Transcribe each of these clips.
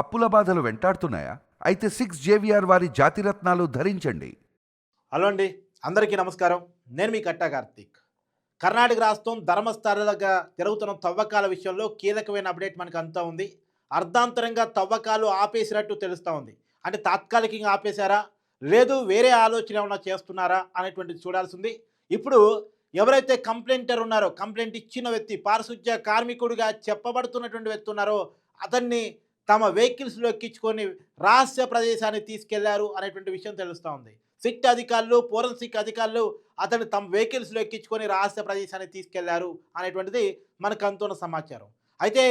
అప్పుల బాధలు వెంటాడుతున్నాయా? అయితే సిక్స్ జేవిఆర్ వారి జాతిరత్నాలు ధరించండి. హలో అండి. అందరికీ నమస్కారం. నేను మీ కట్టా కార్తీక్. కర్ణాటక రాష్ట్రం ధర్మస్థలాలుగా జరుగుతున్న తవ్వకాల విషయంలో కీలకమైన అప్డేట్ మనకు అంతా ఉంది. అర్ధాంతరంగా తవ్వకాలు ఆపేసినట్టు తెలుస్తూ ఉంది. అంటే తాత్కాలికంగా ఆపేశారా? లేదు వేరే ఆలోచన ఏమైనా చేస్తున్నారా అనేటువంటిది చూడాల్సి ఉంది ఇప్పుడు ఎవరైతే కంప్లైంటర్ ఉన్నారో కంప్లైంట్ ఇచ్చిన వ్యక్తి పారిశుధ్య కార్మికుడిగా చెప్పబడుతున్నటువంటి వ్యక్తి ఉన్నారో అతన్ని తమ వెహికల్స్లో ఎక్కించుకొని రహస్య ప్రదేశానికి తీసుకెళ్ళారు అనేటువంటి విషయం తెలుస్తూ ఉంది. సిట్ అధికారులు ఫోరెన్సిక్ అధికారులు అతను తమ వెహికల్స్లో ఎక్కించుకొని రహస్య ప్రదేశానికి తీసుకెళ్ళారు అనేటువంటిది మనకు అందుతున్న సమాచారం. అయితే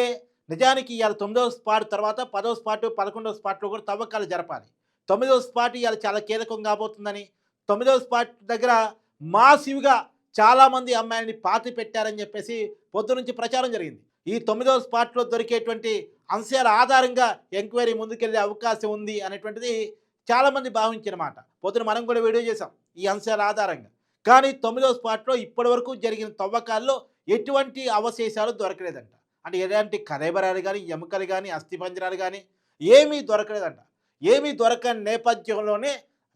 నిజానికి ఇవాళ తొమ్మిదవ స్పాట్ తర్వాత పదవ స్పాట్ పదకొండవ స్పాట్లో కూడా తవ్వకాలు జరపాలి. తొమ్మిదవ స్పాట్ ఇవాళ చాలా కీలకం కాబోతుందని తొమ్మిదవ స్పాట్ దగ్గర మాసివ్గా చాలామంది అమ్మాయిని పాతి పెట్టారని చెప్పేసి పొద్దు నుంచి ప్రచారం జరిగింది. ఈ తొమ్మిదవ స్పాట్లో దొరికేటువంటి అంశాల ఆధారంగా ఎంక్వైరీ ముందుకెళ్ళే అవకాశం ఉంది అనేటువంటిది చాలామంది భావించారన్నమాట పొద్దున మనం కూడా వీడియో చేసాం ఈ అంశాల ఆధారంగా. కానీ తొమ్మిదవ స్పాట్లో ఇప్పటివరకు జరిగిన తవ్వకాల్లో ఎటువంటి అవశేషాలు దొరకలేదంట. అంటే ఎలాంటి కలేబరాలు కానీ ఎముకలు కానీ అస్థిపంజరాలు కానీ ఏమీ దొరకలేదంట. ఏమీ దొరకని నేపథ్యంలోనే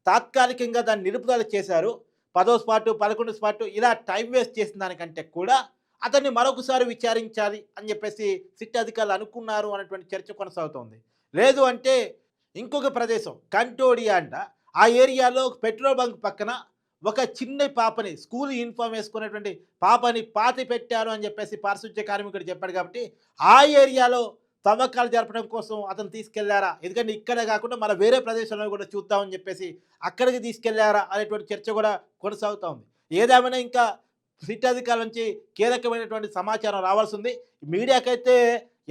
తాత్కాలికంగా దాన్ని నిలుపుదల చేశారు. పదో స్పాటు పదకొండు స్పాటు ఇలా టైం వేస్ట్ చేసిన దానికంటే కూడా అతన్ని మరొకసారి విచారించాలి అని చెప్పేసి సిట్ అధికారులు అనుకున్నారు అనేటువంటి చర్చ కొనసాగుతోంది. లేదు అంటే ఇంకొక ప్రదేశం కంటోడియా అంట. ఆ ఏరియాలో పెట్రోల్ బంక్ పక్కన ఒక చిన్న పాపని స్కూల్ యూనిఫామ్ వేసుకున్నటువంటి పాపని పాతి పెట్టారు అని చెప్పేసి పారిశుధ్య కార్మికుడు చెప్పాడు కాబట్టి ఆ ఏరియాలో తవ్వకాలు జరపడం కోసం అతను తీసుకెళ్ళారా? ఎందుకంటే ఇక్కడే కాకుండా మన వేరే ప్రదేశంలో కూడా చూద్దామని చెప్పేసి అక్కడికి తీసుకెళ్ళారా అనేటువంటి చర్చ కూడా కొనసాగుతూ ఉంది ఏదేమైనా ఇంకా సిట్ అధికారుల నుంచి కీలకమైనటువంటి సమాచారం రావాల్సింది. మీడియాకైతే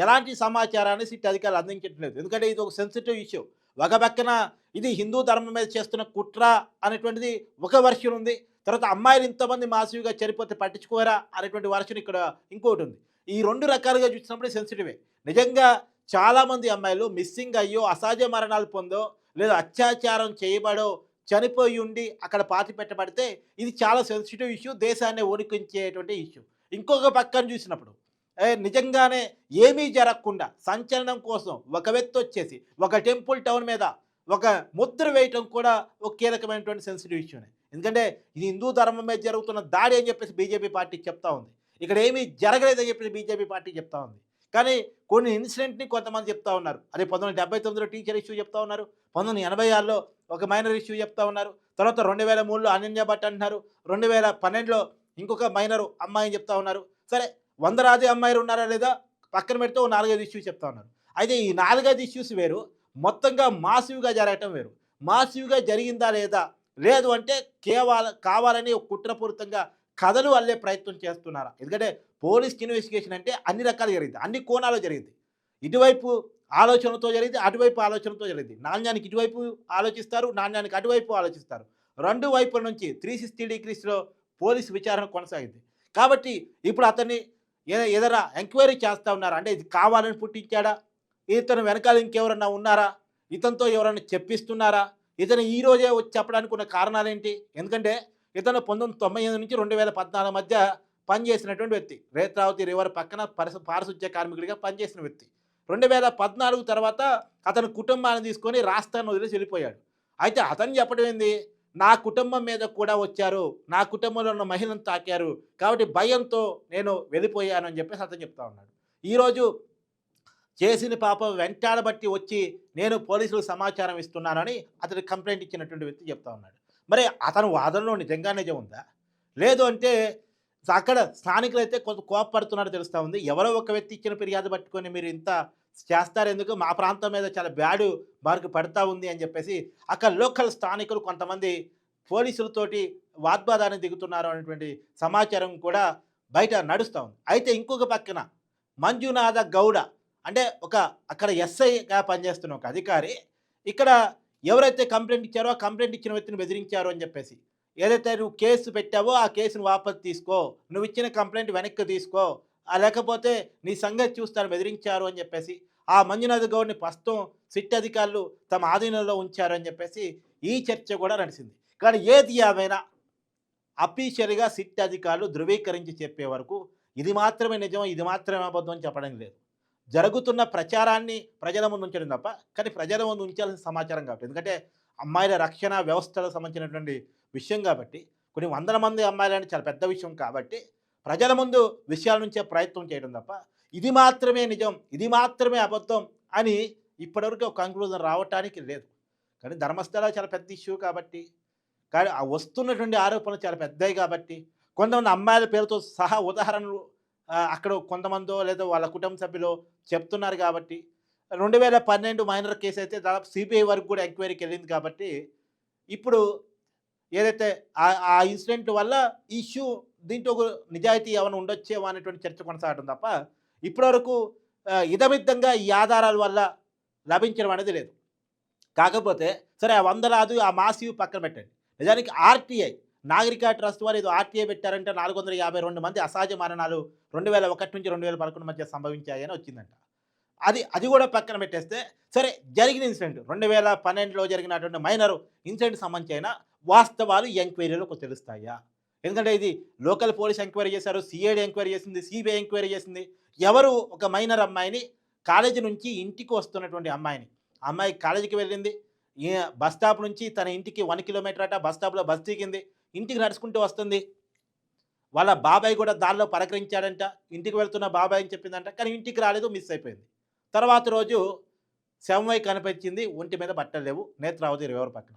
ఎలాంటి సమాచారాన్ని సిట్ అధికారులు అందించట్లేదు. ఎందుకంటే ఇది ఒక సెన్సిటివ్ ఇష్యూ ఒక పక్కన ఇది హిందూ ధర్మం మీద చేస్తున్న కుట్ర అనేటువంటిది ఒక వర్షన్ ఉంది. తర్వాత అమ్మాయిలు ఇంతమంది మాసువిగా చనిపోతే పట్టించుకోరా అనేటువంటి వర్షన్ ఇక్కడ ఇంకోటి ఉంది. ఈ రెండు రకాలుగా చూసినప్పుడు సెన్సిటివే నిజంగా చాలామంది అమ్మాయిలు మిస్సింగ్ అయ్యో అసహజ మరణాలు పొందో లేదా అత్యాచారం చేయబడో చనిపోయి ఉండి అక్కడ పాతి పెట్టబడితే ఇది చాలా సెన్సిటివ్ ఇష్యూ దేశాన్ని ఓడికించేటువంటి ఇష్యూ ఇంకొక పక్కన చూసినప్పుడు నిజంగానే ఏమీ జరగకుండా సంచలనం కోసం ఒక వ్యక్తి వచ్చేసి ఒక టెంపుల్ టౌన్ మీద ఒక ముద్ర వేయటం కూడా ఒక కీలకమైనటువంటి సెన్సిటివ్ ఇష్యూనే ఎందుకంటే ఇది హిందూ ధర్మం మీద జరుగుతున్న దాడి అని చెప్పేసి బీజేపీ పార్టీ చెప్తా ఉంది. ఇక్కడ ఏమీ జరగలేదని చెప్పేసి బీజేపీ పార్టీ చెప్తా ఉంది. కానీ కొన్ని ఇన్సిడెంట్ని కొంతమంది చెప్తా ఉన్నారు. అదే పంతొమ్మిది డెబ్బై తొమ్మిదిలో టీచర్ ఇష్యూ చెప్తా ఉన్నారు. పంతొమ్మిది ఎనభై ఆరులో ఒక మైనర్ ఇష్యూ చెప్తా ఉన్నారు. తర్వాత రెండు వేల మూడులో అనన్య భట్ అంటున్నారు. రెండు వేల పన్నెండులో ఇంకొక మైనర్ అమ్మాయిని చెప్తా ఉన్నారు. సరే వందలాది అమ్మాయిలు ఉన్నారా లేదా? పక్కన పెడితే ఓ నాలుగైదు ఇష్యూస్ చెప్తా ఉన్నారు. అయితే ఈ నాలుగైదు ఇష్యూస్ వేరు. మొత్తంగా మాసివ్గా జరగటం వేరు. మాసివ్గా జరిగిందా లేదా? లేదు అంటే కేవలం కావాలని కుట్రపూరితంగా కథలు అల్లే ప్రయత్నం చేస్తున్నారా? ఎందుకంటే పోలీస్ ఇన్వెస్టిగేషన్ అంటే అన్ని రకాలు జరిగింది అన్ని కోణాలు జరిగింది ఇటువైపు ఆలోచనతో జరిగింది అటువైపు ఆలోచనతో జరిగింది నాణ్యానికి ఇటువైపు ఆలోచిస్తారు నాణ్యానికి అటువైపు ఆలోచిస్తారు. రెండు వైపుల నుంచి త్రీ సిక్స్టీ డిగ్రీస్లో పోలీస్ విచారణ కొనసాగింది కాబట్టి ఇప్పుడు అతన్ని ఏదైనా ఎంక్వైరీ చేస్తూ ఉన్నారు? అంటే ఇది కావాలని పుట్టించాడా? ఇతను వెనకాల ఇంకెవరన్నా ఉన్నారా? ఇతనితో ఎవరైనా చెప్పిస్తున్నారా? ఇతను ఈ రోజే వచ్చి చెప్పడానికి ఉన్న కారణాలేంటి? ఎందుకంటే ఇతను పంతొమ్మిది తొంభై ఎనిమిది నుంచి రెండు వేల పద్నాలుగు మధ్య పనిచేసినటువంటి వ్యక్తి. రేత్రావతి రివర్ పక్కన పరిస పారిశుధ్య కార్మికుడిగా పనిచేసిన వ్యక్తి. రెండు వేల పద్నాలుగు తర్వాత అతని కుటుంబాన్ని తీసుకొని రాష్ట్రాన్ని వదిలేసి వెళ్ళిపోయాడు. అయితే అతను చెప్పడం ఏంది? నా కుటుంబం మీద కూడా వచ్చారు. నా కుటుంబంలో ఉన్న మహిళను తాకారు. కాబట్టి భయంతో నేను వెళ్ళిపోయాను అని చెప్పేసి అతను చెప్తా ఉన్నాడు. ఈరోజు చేసిన పాపం వెంటాడబట్టి వచ్చి నేను పోలీసులకు సమాచారం ఇస్తున్నానని అతనికి కంప్లైంట్ ఇచ్చినటువంటి వ్యక్తి చెప్తా ఉన్నాడు. మరి అతను వాదనలో నిజంగా నిజం ఉందా? లేదు అంటే అక్కడ స్థానికులు అయితే కొంత కోపడుతున్నాడు తెలుస్తూ ఉంది. ఎవరో ఒక వ్యక్తి ఇచ్చిన ఫిర్యాదు పట్టుకొని మీరు ఇంత చేస్తారు ఎందుకు మా ప్రాంతం మీద చాలా బ్యాడు మార్కు పడతా ఉంది అని చెప్పేసి అక్కడ లోకల్ స్థానికులు కొంతమంది పోలీసులతోటి వాగ్వాదాన్ని దిగుతున్నారు అనేటువంటి సమాచారం కూడా బయట నడుస్తూ ఉంది. అయితే ఇంకొక పక్కన మంజునాథ గౌడ అంటే ఒక అక్కడ ఎస్ఐగా పనిచేస్తున్న ఒక అధికారి ఇక్కడ ఎవరైతే కంప్లైంట్ ఇచ్చారో ఆ కంప్లైంట్ ఇచ్చిన వ్యక్తిని బెదిరించారు అని చెప్పేసి ఏదైతే నువ్వు కేసు పెట్టావో ఆ కేసును వాపసు తీసుకో. నువ్వు ఇచ్చిన కంప్లైంట్ వెనక్కి తీసుకో. లేకపోతే నీ సంగతి చూస్తాను బెదిరించారు అని చెప్పేసి ఆ మంజునాథ్ గౌడ్ని ప్రస్తుతం సిట్ అధికారులు తమ ఆధీనంలో ఉంచారు అని చెప్పేసి ఈ చర్చ కూడా నడిచింది. కానీ ఏది ఏమైనా అఫీషియల్గా సిట్ అధికారులు ధృవీకరించి చెప్పే వరకు ఇది మాత్రమే నిజం ఇది మాత్రమే అబద్ధం చెప్పడం లేదు. జరుగుతున్న ప్రచారాన్ని ప్రజల ముందు ఉంచడం తప్ప కానీ ప్రజల ముందు ఉంచాల్సిన సమాచారం కాబట్టి. ఎందుకంటే అమ్మాయిల రక్షణ వ్యవస్థలకు సంబంధించినటువంటి విషయం కాబట్టి కొన్ని వందల మంది అమ్మాయిలని చాలా పెద్ద విషయం కాబట్టి ప్రజల ముందు విషయాల నుంచే ప్రయత్నం చేయడం తప్ప ఇది మాత్రమే నిజం ఇది మాత్రమే అబద్ధం అని ఇప్పటివరకు ఒక కంక్లూజన్ రావటానికి లేదు. కానీ ధర్మస్థల చాలా పెద్ద ఇష్యూ కాబట్టి కానీ ఆ వస్తున్నటువంటి ఆరోపణలు చాలా పెద్దవి కాబట్టి కొంతమంది అమ్మాయిల పేరుతో సహా ఉదాహరణలు అక్కడ కొంతమందో లేదా వాళ్ళ కుటుంబ సభ్యులు చెప్తున్నారు కాబట్టి రెండు వేల పన్నెండు మైనర్ కేసు అయితే దాదాపు సిబిఐ వరకు కూడా ఎంక్వైరీకి వెళ్ళింది కాబట్టి ఇప్పుడు ఏదైతే ఆ- ఇన్సిడెంట్ వల్ల ఇష్యూ దీంట్లో ఒక నిజాయితీ ఏమైనా ఉండొచ్చేమో అనేటువంటి చర్చ కొనసాగడం తప్ప ఇప్పటివరకు ఆ, ఇదమిద్దంగా ఈ ఆధారాల వల్ల లభించడం అనేది లేదు. కాకపోతే సరే ఆ వందలాదు ఆ మాసివ్ పక్కన పెట్టండి. నిజానికి ఆర్టీఐ నాగరిక ట్రస్ట్ వారు ఏదో ఆర్టీఐ పెట్టారంటే నాలుగు వందల యాభై రెండు మంది అసహజ మరణాలు రెండు వేల ఒకటి నుంచి రెండు వేల పదకొండు మధ్య సంభవించాయని వచ్చిందంట. అది అది కూడా పక్కన పెట్టేస్తే సరే జరిగిన ఇన్సిడెంట్ రెండు వేల పన్నెండులో జరిగినటువంటి మైనర్ ఇన్సిడెంట్ సంబంధించి అయినా వాస్తవాలు ఎంక్వైరీలో తెలుస్తాయా? ఎందుకంటే ఇది లోకల్ పోలీస్ ఎంక్వైరీ చేశారు సిఐడి ఎంక్వైరీ చేసింది సిబిఐ ఎంక్వైరీ చేసింది. ఎవరు ఒక మైనర్ అమ్మాయిని కాలేజీ నుంచి ఇంటికి వస్తున్నటువంటి అమ్మాయిని అమ్మాయి కాలేజీకి వెళ్ళింది బస్ స్టాప్ నుంచి తన ఇంటికి వన్ కిలోమీటర్ అట బస్ స్టాప్లో బస్ దిగింది ఇంటికి నడుచుకుంటూ వస్తుంది. వాళ్ళ బాబాయ్ కూడా దారిలో పలకరించాడంట ఇంటికి వెళ్తున్న బాబాయ్ అని చెప్పిందంట కానీ ఇంటికి రాలేదు మిస్ అయిపోయింది. తర్వాత రోజు శవమై కనిపించింది ఒంటి మీద బట్టలు లేవు నేత్రావతి రివర్ పక్కన.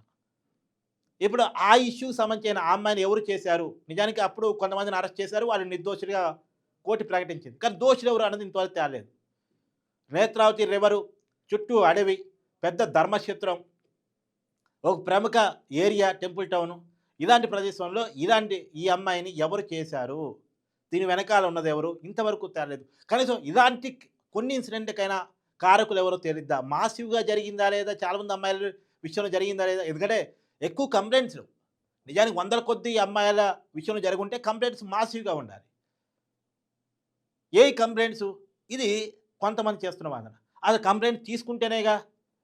ఇప్పుడు ఆ ఇష్యూ సంబంధించిన ఆ అమ్మాయిని ఎవరు చేశారు? నిజానికి అప్పుడు కొంతమందిని అరెస్ట్ చేశారు. వాళ్ళు నిర్దోషులుగా కోర్టు ప్రకటించింది. కానీ దోషులు ఎవరు అన్నది ఇంతవరకు తేలేదు. నేత్రావతి రివరు చుట్టూ అడవి పెద్ద ధర్మక్షేత్రం ఒక ప్రముఖ ఏరియా టెంపుల్ టౌన్. ఇలాంటి ప్రదేశంలో ఇలాంటి ఈ అమ్మాయిని ఎవరు చేశారు? దీని వెనకాల ఉన్నది ఎవరు? ఇంతవరకు తేలేదు. కనీసం ఇలాంటి కొన్ని ఇన్సిడెంట్కైనా కారకులు ఎవరో తేలిద్దా? మాసివ్గా జరిగిందా లేదా? చాలామంది అమ్మాయిల విషయంలో జరిగిందా లేదా? ఎందుకంటే ఎక్కువ కంప్లైంట్స్ నిజానికి వందల కొద్ది అమ్మాయిల విషయంలో జరుగుంటే కంప్లైంట్స్ మాసివ్గా ఉండాలి. ఏ కంప్లైంట్స్ ఇది కొంతమంది చేస్తున్న వాదన. అది కంప్లైంట్ తీసుకుంటేనేగా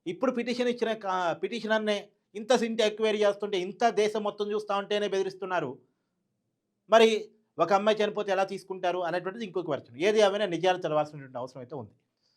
ఇప్పుడు పిటిషన్ ఇచ్చిన పిటిషనర్నే ఇంత సింటి ఎక్వైరీ చేస్తుంటే ఇంత దేశం మొత్తం చూస్తూ ఉంటేనే బెదిరిస్తున్నారు. మరి ఒక అమ్మాయి చనిపోతే ఎలా తీసుకుంటారు? అనేటువంటిది ఇంకొక వర్చన ఏది ఏమైనా నిజాలు తెలవాల్సినటువంటి అవసరం అయితే ఉంది.